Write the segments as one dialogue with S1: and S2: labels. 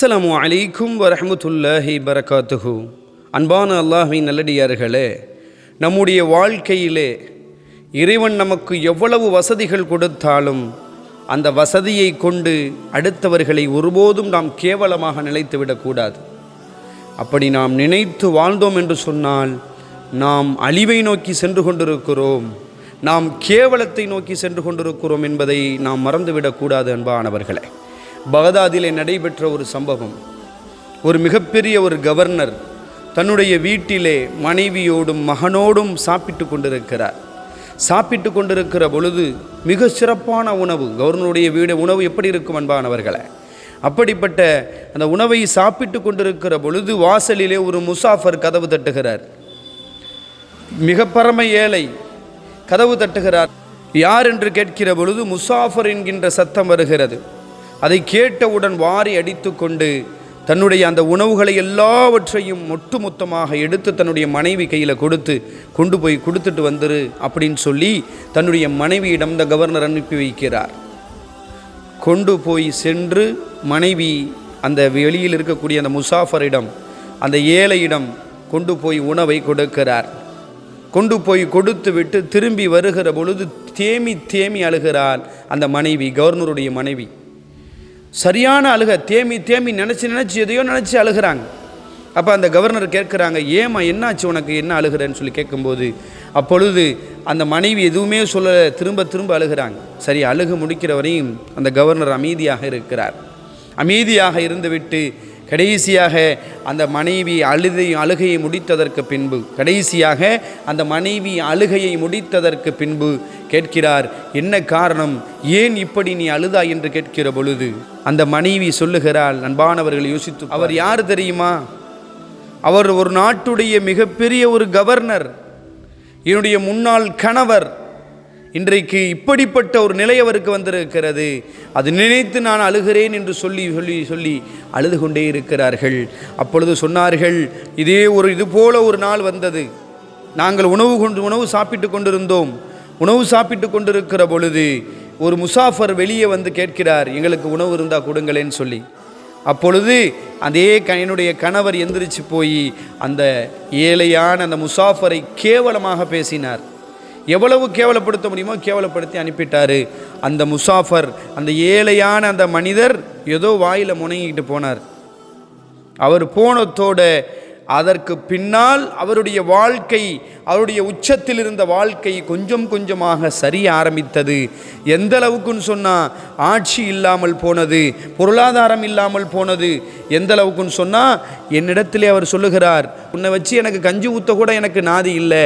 S1: அஸ்ஸலாம் அலைக்கும் வரமத்துல்லாஹி பரகாத்துஹு அன்பான அல்லாஹின் நல்லடியார்களே நம்முடைய வாழ்க்கையிலே இறைவன் நமக்கு எவ்வளவு வசதிகள் கொடுத்தாலும் அந்த வசதியை கொண்டு அடுத்தவர்களை ஒருபோதும் நாம் கேவலமாக நினைத்துவிடக்கூடாது அப்படி நாம் நினைத்து வாழ்ந்தோம் என்று சொன்னால் நாம் அழிவை நோக்கி சென்று கொண்டிருக்கிறோம் நாம் கேவலத்தை நோக்கி சென்று கொண்டிருக்கிறோம் என்பதை நாம் மறந்துவிடக்கூடாது அன்பானவர்களே. பகதாதிலே நடைபெற்ற ஒரு சம்பவம். ஒரு மிகப்பெரிய ஒரு கவர்னர் தன்னுடைய வீட்டிலே மனைவியோடும் மகனோடும் சாப்பிட்டு கொண்டிருக்கிறார். சாப்பிட்டு கொண்டிருக்கிற பொழுது மிக சிறப்பான உணவு கவர்னருடைய வீடு உணவு எப்படி இருக்கும் அன்பானவர்களை? அப்படிப்பட்ட அந்த உணவை சாப்பிட்டு கொண்டிருக்கிற பொழுது வாசலிலே ஒரு முசாஃபர் கதவு தட்டுகிறார். மிக பரம ஏழை கதவு தட்டுகிறார். யார் என்று கேட்கிற பொழுது முசாஃபர் என்கின்ற சத்தம் வருகிறது. அதை கேட்டவுடன் வாரி அடித்துக்கொண்டு தன்னுடைய அந்த உணவுகளை எல்லாவற்றையும் ஒட்டுமொத்தமாக எடுத்து தன்னுடைய மனைவி கையில் கொடுத்து கொண்டு போய் கொடுத்துட்டு வந்துரு அப்படின்னு சொல்லி தன்னுடைய மனைவியிடம் இந்த கவர்னர் அனுப்பி வைக்கிறார். கொண்டு போய் சென்று மனைவி அந்த வெளியில் இருக்கக்கூடிய அந்த முசாஃபரிடம் அந்த ஏழையிடம் கொண்டு போய் உணவை கொடுக்கிறார். கொண்டு போய் கொடுத்து விட்டு திரும்பி வருகிற பொழுது தேமி தேமி அழுகிறாள் அந்த மனைவி கவர்னருடைய மனைவி. சரியான அழுக தேமி தேமி நினச்சி நினச்சி எதையோ நினச்சி அழுகிறாங்க. அப்போ அந்த கவர்னர் கேட்குறாங்க ஏம்மா என்னாச்சு உனக்கு? என்ன அழுகிறேன்னு சொல்லி கேட்கும்போது அப்பொழுது அந்த மனைவி எதுவுமே சொல்ல திரும்ப திரும்ப அழுகிறாங்க. சரி அழுகு முடிக்கிற வரையும் அந்த கவர்னர் அமைதியாக இருக்கிறார். அமைதியாக இருந்துவிட்டு கடைசியாக அந்த மனைவி அழுதை அழுகையை முடித்ததற்கு பின்பு கடைசியாக அந்த மனைவி அழுகையை முடித்ததற்கு பின்பு கேட்கிறார் என்ன காரணம்? ஏன் இப்படி நீ அழுதா? என்று கேட்கிற பொழுது அந்த மனைவி சொல்லுகிறாள் அன்பானவர்கள் யோசித்து அவர் யார் தெரியுமா? அவர் ஒரு நாட்டுடைய மிகப்பெரிய ஒரு கவர்னர் என்னுடைய முன்னாள் கணவர். இன்றைக்கு இப்படிப்பட்ட ஒரு நிலை அவருக்கு வந்திருக்கிறது. அது நினைத்து நான் அழுகிறேன் என்று சொல்லி சொல்லி சொல்லி அழுது கொண்டே இருக்கிறார்கள். அப்பொழுது சொன்னார்கள் இதே ஒரு இது போல ஒரு நாள் வந்தது. நாங்கள் உணவு கொண்டு உணவு சாப்பிட்டு கொண்டிருந்தோம். உணவு சாப்பிட்டு கொண்டிருக்கிற பொழுது ஒரு முசாஃபர் வெளியே வந்து கேட்கிறார் எங்களுக்கு உணவு இருந்தால் கொடுங்களேன்னு சொல்லி. அப்பொழுது அதே க என்னுடைய கணவர் எந்திரிச்சு போய் அந்த ஏழையான அந்த முசாஃபரை கேவலமாக பேசினார். எவ்வளவு கேவலப்படுத்த முடியுமோ கேவலப்படுத்தி அனுப்பிட்டார். அந்த முசாஃபர் அந்த ஏழையான அந்த மனிதர் ஏதோ வாயில் முணங்கிக்கிட்டு போனார். அவர் போனத்தோட அதற்கு பின்னால் அவருடைய வாழ்க்கை அவருடைய உச்சத்தில் இருந்த வாழ்க்கை கொஞ்சம் கொஞ்சமாக சரிய ஆரம்பித்தது. எந்த அளவுக்குன்னு சொன்னால் ஆட்சி இல்லாமல் போனது பொருளாதாரம் இல்லாமல் போனது. எந்த அளவுக்குன்னு சொன்னால் என்னிடத்திலே அவர் சொல்லுகிறார் உன்னை வச்சு எனக்கு கஞ்சி ஊத்த கூட எனக்கு நாதி இல்லை.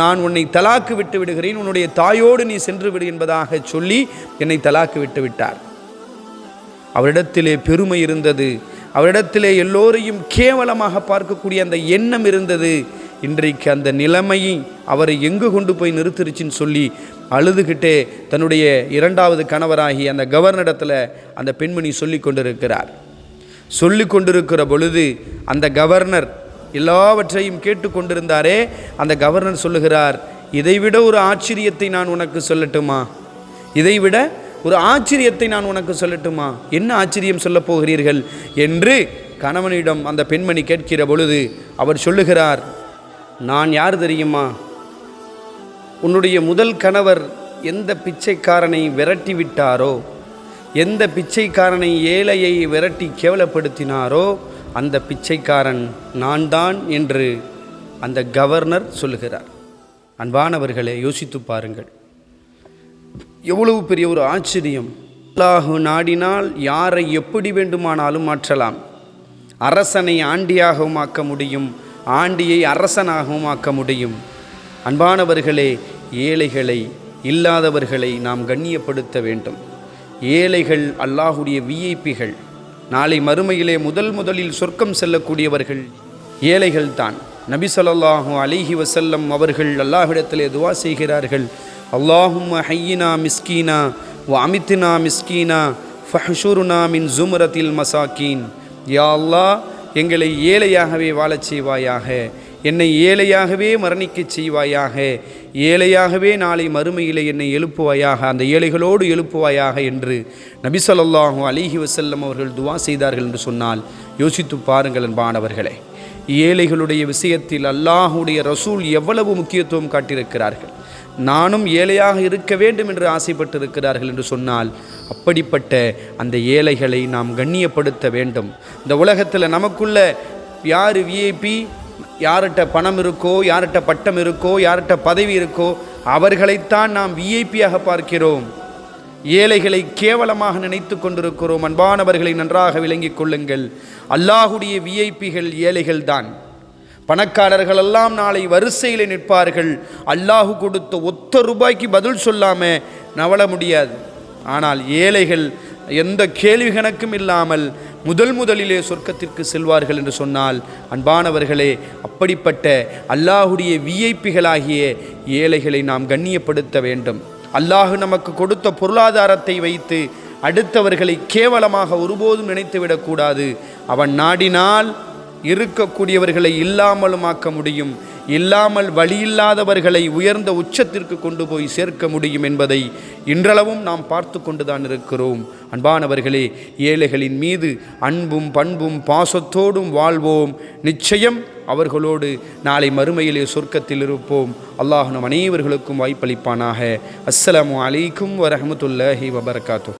S1: நான் உன்னை தலாக்கு விட்டு விடுகிறேன். உன்னுடைய தாயோடு நீ சென்று விடு என்பதாக சொல்லி என்னை தலாக்கு விட்டு விட்டார். அவரிடத்திலே பெருமை இருந்தது. அவரிடத்திலே எல்லோரையும் கேவலமாக பார்க்கக்கூடிய அந்த எண்ணம் இருந்தது. இன்றைக்கு அந்த நிலைமையை அவரை எங்கு கொண்டு போய் நிறுத்திருச்சுன்னு சொல்லி அழுதுகிட்டே தன்னுடைய இரண்டாவது கணவராகி அந்த கவர்னரிடத்தில் அந்த பெண்மணி சொல்லி கொண்டிருக்கிறார். சொல்லி கொண்டிருக்கிற பொழுது அந்த கவர்னர் எல்லாவற்றையும் கேட்டுக்கொண்டிருந்தாரே அந்த கவர்னர் சொல்லுகிறார் இதைவிட ஒரு ஆச்சரியத்தை நான் உனக்கு சொல்லட்டுமா? இதைவிட ஒரு ஆச்சரியத்தை நான் உனக்கு சொல்லட்டுமா? என்ன ஆச்சரியம் சொல்லப் போகிறீர்கள்? என்று கணவனிடம் அந்த பெண்மணி கேட்கிற பொழுது அவர் சொல்லுகிறார் நான் யார் தெரியுமா? உன்னுடைய முதல் கணவர் எந்த பிச்சைக்காரனை விரட்டி விட்டாரோ எந்த பிச்சைக்காரனை ஏழையை விரட்டி கேவலப்படுத்தினாரோ அந்த பிச்சைக்காரன் நான் தான் என்று அந்த கவர்னர் சொல்லுகிறார். அன்பானவர்களை யோசித்து பாருங்கள். எவ்வளவு பெரிய ஒரு ஆச்சரியம். அல்லாஹு நாடினால் யாரை எப்படி வேண்டுமானாலும் மாற்றலாம். அரசனை ஆண்டியாகவும் ஆக்க முடியும். ஆண்டியை அரசனாகவும் ஆக்க முடியும். அன்பானவர்களே ஏழைகளை இல்லாதவர்களை நாம் கண்ணியப்படுத்த வேண்டும். ஏழைகள் அல்லாஹுடைய விஐபிகள். நாளை மறுமையிலே முதல் முதலில் சொர்க்கம் செல்லக்கூடியவர்கள் ஏழைகள்தான். நபி சொல்லாஹு அலிஹி வசல்லம் அவர்கள் அல்லாஹிடத்திலே துவா செய்கிறார்கள். அல்லாஹும் ஹையினா மிஸ்கீனா வ அமித்னா மிஸ்கீனா ஃபஹ்ஷுருனா மின் ஜுமரத்தில் மசாக்கீன் யா அல்லாஹ் எங்களை ஏழையாகவே வாழச் செய்வாயாக. என்னை ஏழையாகவே மரணிக்கச் செய்வாயாக. ஏழையாகவே நாளை மறுமையிலே என்னை எழுப்புவாயாக. அந்த ஏழைகளோடு எழுப்புவாயாக என்று நபி ஸல்லல்லாஹு அலிஹி வசல்லம் அவர்கள் துவா செய்தார்கள் என்று சொன்னால் யோசித்து பாருங்கள் அன்பானவர்களே. ஏழைகளுடைய விஷயத்தில் அல்லாஹுடைய ரசூல் எவ்வளவு முக்கியத்துவம் காட்டியிருக்கிறார்கள். நானும் ஏழையாக இருக்க வேண்டும் என்று ஆசைப்பட்டிருக்கிறார்கள் என்று சொன்னால் அப்படிப்பட்ட அந்த ஏழைகளை நாம் கண்ணியப்படுத்த வேண்டும். இந்த உலகத்தில் நமக்குள்ள யார் விஐபி யார்கிட்ட பணம் இருக்கோ யார்கிட்ட பட்டம் இருக்கோ யார்கிட்ட பதவி இருக்கோ அவர்களைத்தான் நாம் விஐபியாக பார்க்கிறோம். ஏழைகளை கேவலமாக நினைத்து கொண்டிருக்கிறோம். அன்பானவர்களை நன்றாக விளங்கிக் கொள்ளுங்கள். அல்லாஹுடைய விஐபிகள் ஏழைகள் தான் பணக்காரர்கள் எல்லாம் நாளை வரிசையில் நிற்பார்கள். அல்லாஹு கொடுத்த ஒத்த ரூபாய்க்கு பதில் சொல்லாமல் நவள முடியாது. ஆனால் ஏழைகள் எந்த கேள்வி கணக்கும் இல்லாமல் முதல் முதலிலே சொர்க்கத்திற்கு செல்வார்கள் என்று சொன்னால் அன்பானவர்களே அப்படிப்பட்ட அல்லாஹுடைய விஐபிகளாகிய ஏழைகளை நாம் கண்ணியப்படுத்த வேண்டும். அல்லாஹு நமக்கு கொடுத்த பொருளாதாரத்தை வைத்து அடுத்தவர்களை கேவலமாக ஒருபோதும் நினைத்துவிடக்கூடாது. அவன் நாடினால் இருக்கக்கூடியவர்களை இல்லாமலும் ஆக்க முடியும். இல்லாமல் வழியில்லாதவர்களை உயர்ந்த உச்சத்திற்கு கொண்டு போய் சேர்க்க முடியும் என்பதை இன்றளவும் நாம் பார்த்து கொண்டுதான் இருக்கிறோம். அன்பானவர்களே ஏழைகளின் மீது அன்பும் பண்பும் பாசத்தோடும் வாழ்வோம். நிச்சயம் அவர்களோடு நாளை மறுமையிலே சொர்க்கத்தில் இருப்போம். அல்லாஹ் நம் அனைவர்களுக்கும் வாய்ப்பளிப்பானாக. அஸ்ஸலாமு அலைக்கும் வரஹமத்துல்லாஹி வபர்காத்து